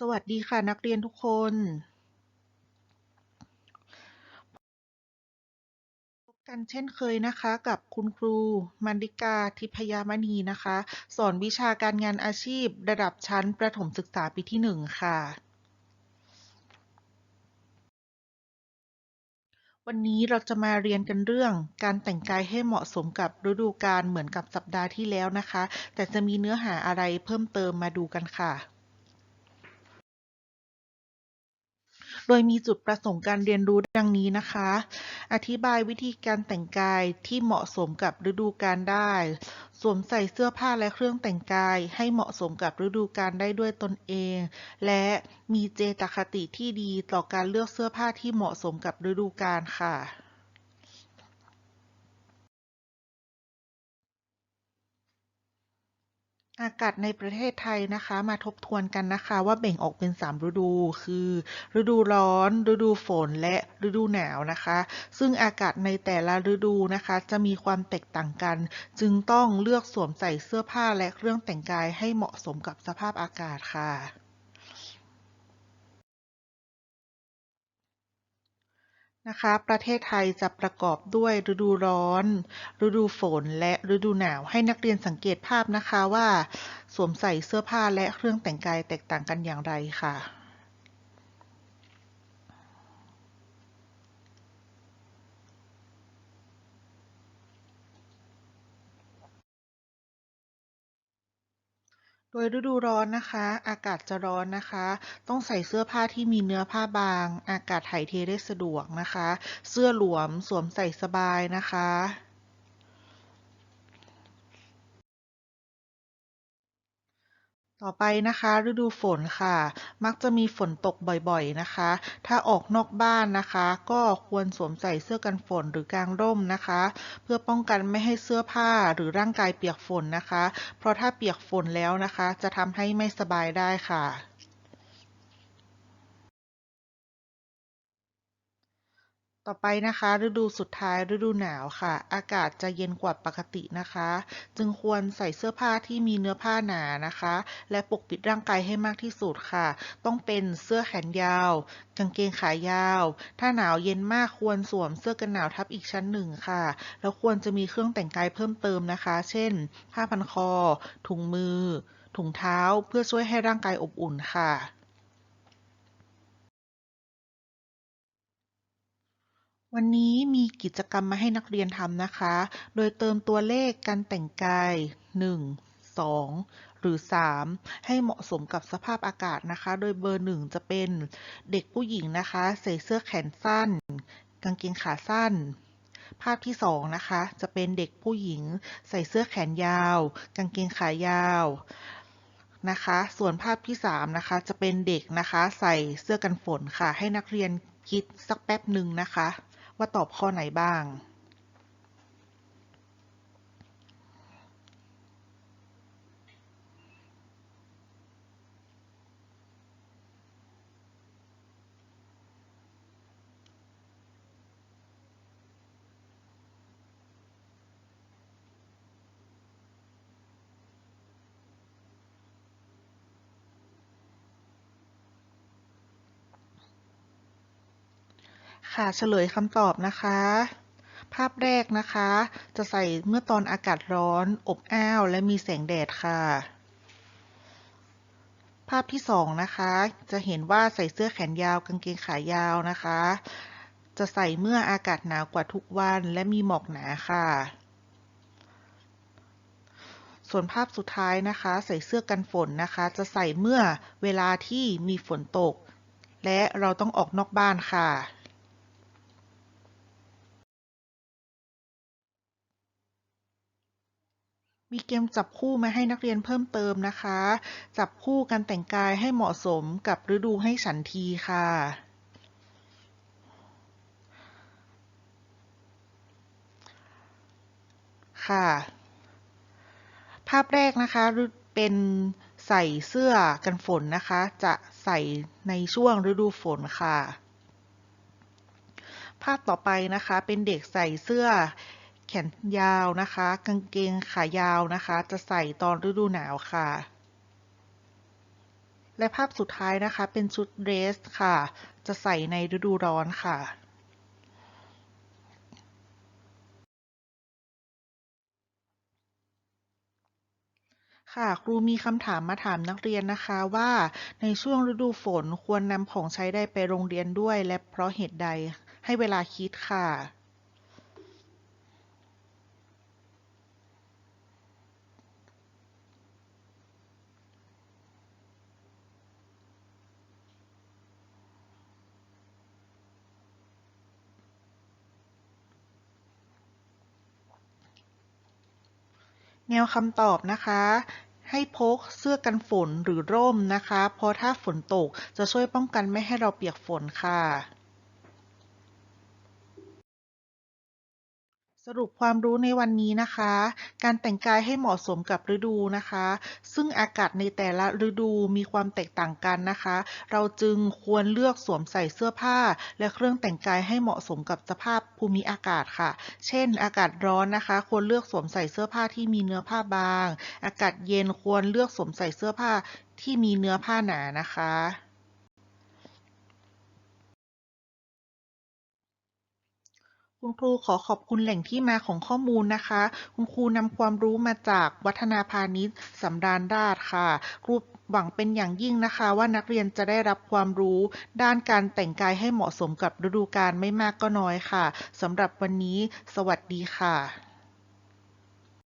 สวัสดีค่ะนักเรียนทุกคน พบกันเช่นเคยนะคะกับคุณครูมันดิกาทิพยามณีนะคะ สอนวิชาการงานอาชีพระดับชั้นประถมศึกษาปีที่หนึ่งค่ะ วันนี้เราจะมาเรียนกันเรื่องการแต่งกายให้เหมาะสมกับฤดูกาลเหมือนกับสัปดาห์ที่แล้วนะคะ แต่จะมีเนื้อหาอะไรเพิ่มเติมมาดูกันค่ะ โดยมีจุดประสงค์การเรียนรู้ดังนี้นะคะ อธิบายวิธีการแต่งกายที่เหมาะสมกับฤดูกาลได้ สวมใส่เสื้อผ้าและเครื่องแต่งกายให้เหมาะสมกับฤดูกาลได้ด้วยตนเอง และมีเจตคติที่ดีต่อการเลือกเสื้อผ้าที่เหมาะสมกับฤดูกาลค่ะ อากาศในประเทศไทยนะคะมาทบทวนกันนะคะว่าแบ่งออกเป็น 3 ฤดูคือ ฤดูร้อน ฤดูฝนและฤดูหนาวนะคะ ซึ่งอากาศในแต่ละฤดูนะคะ จะมีความแตกต่างกัน จึงต้องเลือกสวมใส่เสื้อผ้าและเครื่องแต่งกายให้เหมาะสมกับสภาพอากาศค่ะ นะคะ ประเทศไทยจะประกอบด้วยฤดูร้อน ฤดูฝน และฤดูหนาว ให้นักเรียนสังเกตภาพนะคะว่า สวมใส่เสื้อผ้าและเครื่องแต่งกายแตกต่างกันอย่างไรค่ะ ดยฤดูร้อนนะคะ อากาศจะร้อนนะคะ ต้องใส่เสื้อผ้าที่มีเนื้อผ้าบาง อากาศถ่ายเทได้สะดวกนะคะ เสื้อหลวมสวมใส่สบายนะคะ ต่อไปนะคะ ฤดูฝนค่ะ มักจะมีฝนตกบ่อยๆนะคะ ถ้าออกนอกบ้านนะคะ ก็ควรสวมใส่เสื้อกันฝนหรือกางร่มนะคะ เพื่อป้องกันไม่ให้เสื้อผ้าหรือร่างกายเปียกฝนนะคะ เพราะถ้าเปียกฝนแล้วนะคะ จะทำให้ไม่สบายได้ค่ะ ต่อไปนะคะ ฤดูสุดท้ายฤดูหนาวค่ะ อากาศจะเย็นกว่าปกตินะคะ จึงควรใส่เสื้อผ้าที่มีเนื้อผ้าหนานะคะ และปกปิดร่างกายให้มากที่สุดค่ะ ต้องเป็นเสื้อแขนยาว กางเกงขายาว ถ้าหนาวเย็นมากควรสวมเสื้อกันหนาวทับอีกชั้นหนึ่งค่ะ แล้วควรจะมีเครื่องแต่งกายเพิ่มเติมนะคะ เช่น ผ้าพันคอ ถุงมือ ถุงเท้าเพื่อช่วยให้ร่างกายอบอุ่นค่ะ วันนี้มีกิจกรรมมาให้นักเรียนทำนะคะ โดยเติมตัวเลขการแต่งกาย 1 2 หรือ 3 ให้เหมาะสมกับสภาพอากาศนะคะ โดยเบอร์ 1 จะเป็นเด็กผู้หญิงนะคะ ใส่เสื้อแขนสั้น กางเกงขาสั้น ภาพที่ 2 นะคะ จะเป็นเด็กผู้หญิง ใส่เสื้อแขนยาว กางเกงขายาวนะคะ ส่วนภาพที่ 3 นะคะ จะเป็นเด็กนะคะ ใส่เสื้อกันฝนค่ะ ให้นักเรียนคิดสักแป๊บหนึ่งนะคะ ว่าตอบข้อไหนบ้าง ค่ะเฉลยคำตอบนะคะ ภาพแรกนะคะ จะใส่เมื่อตอนอากาศร้อน อบอ้าว และมีแสงแดดค่ะ ภาพที่สองนะคะ จะเห็นว่าใส่เสื้อแขนยาวกางเกงขายาวนะคะ จะใส่เมื่ออากาศหนาวกว่าทุกวันและมีหมอกหนาค่ะ ส่วนภาพสุดท้ายนะคะ ใส่เสื้อกันฝนนะคะ จะใส่เมื่อเวลาที่มีฝนตก และเราต้องออกนอกบ้านค่ะ มีเกมจับคู่มาให้นักเรียนเพิ่มเติมนะคะ จับคู่การแต่งกายให้เหมาะสมกับฤดูให้ฉันทีค่ะ ค่ะ ภาพแรกนะคะเป็นใส่เสื้อกันฝนนะคะ จะใส่ในช่วงฤดูฝนค่ะ ภาพต่อไปนะคะเป็นเด็กใส่เสื้อ แขนยาวนะคะ กางเกงขายาวนะคะ จะใส่ตอนฤดูหนาวค่ะ และภาพสุดท้ายนะคะ เป็นชุดเดรสค่ะ จะใส่ในฤดูร้อนค่ะค่ะครูมีคำถามมาถามนักเรียนนะคะว่าในช่วงฤดูฝนควรนำของใช้ใดไปโรงเรียนด้วย และเพราะเหตุใดให้เวลาคิดค่ะ แนวคำตอบนะคะ ให้พกเสื้อกันฝนหรือร่มนะคะ เพราะถ้าฝนตกจะช่วยป้องกันไม่ให้เราเปียกฝนค่ะ สรุปความรู้ในวันนี้นะคะ การแต่งกายให้เหมาะสมกับฤดูนะคะ ซึ่งอากาศในแต่ละฤดูมีความแตกต่างกันนะคะ เราจึงควรเลือกสวมใส่เสื้อผ้า และเครื่องแต่งกายให้เหมาะสมกับสภาพภูมิอากาศค่ะ เช่น อากาศร้อนนะคะ ควรเลือกสวมใส่เสื้อผ้าที่มีเนื้อผ้าบาง อากาศเย็นควรเลือกสวมใส่เสื้อผ้าที่มีเนื้อผ้าหนานะคะ คุณครูขอขอบคุณแหล่งที่มาของข้อมูลนะคะ คุณครูนำความรู้มาจากวัฒนาพาณิชย์สำราญราชค่ะ ครูหวังเป็นอย่างยิ่งนะคะ ว่านักเรียนจะได้รับความรู้ ด้านการแต่งกายให้เหมาะสมกับฤดูกาลไม่มากก็น้อยค่ะสำหรับวันนี้ สวัสดีค่ะ